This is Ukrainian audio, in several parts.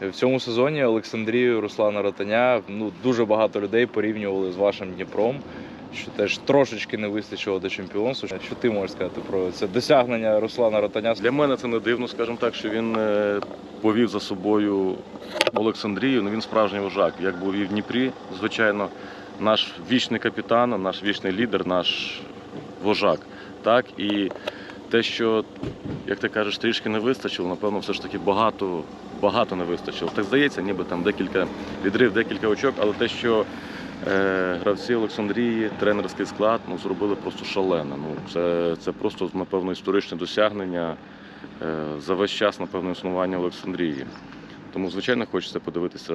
В цьому сезоні Олександрію Руслана Ротаня ну дуже багато людей порівнювали з вашим Дніпром. Що теж трошечки не вистачило до чемпіонства. Що ти можеш сказати про це досягнення Руслана Ротаня? Для мене це не дивно, скажімо так, що він е, повів за собою Олександрію. Ну він справжній вожак. Як був і в Дніпрі, звичайно, наш вічний капітан, наш вічний лідер, наш вожак. Так і те, що, як ти кажеш, трішки не вистачило, напевно, все ж таки багато, багато не вистачило. Так здається, ніби там декілька відрив, декілька очок, але те, що е, гравці Олександрії, тренерський склад ну, зробили просто шалене. Ну, це, це просто, напевно, історичне досягнення е, за весь час, напевно, існування Олександрії. Тому, звичайно, хочеться подивитися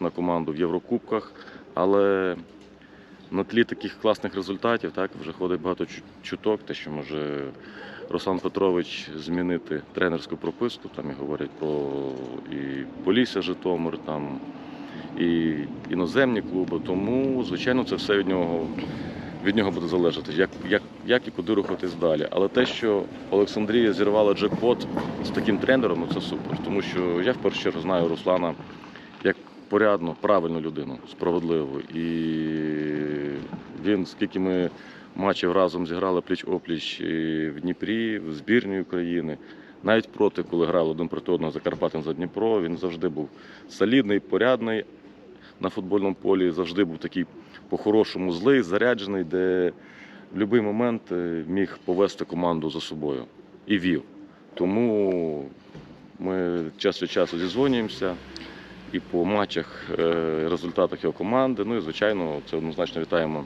на команду в Єврокубках, але на тлі таких класних результатів так, вже ходить багато чуток, те, що може Руслан Петрович змінити тренерську прописку, там і говорять про і Полісся Житомир, там, і іноземні клуби. Тому, звичайно, це все від нього, від нього буде залежати, як, як, як і куди рухатись далі. Але те, що Олександрія зірвала джекпот з таким тренером, ну це супер. Тому що я в першу чергу знаю Руслана як порядну, правильну людину, справедливу. І він, скільки ми матчів разом зіграли пліч-опліч в Дніпрі, в збірній України. Навіть проти, коли грали один проти одного Закарпатин за Дніпро, він завжди був солідний, порядний на футбольному полі, завжди був такий по-хорошому злий, заряджений, де в будь-який момент е, міг повести команду за собою і вів. Тому ми час від часу зізвонюємося і по матчах, е, результатах його команди. Ну і звичайно, це однозначно вітаємо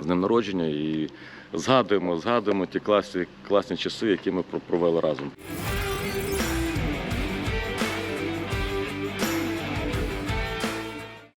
з ним народження і згадуємо, згадуємо ті класні, класні часи, які ми про- провели разом.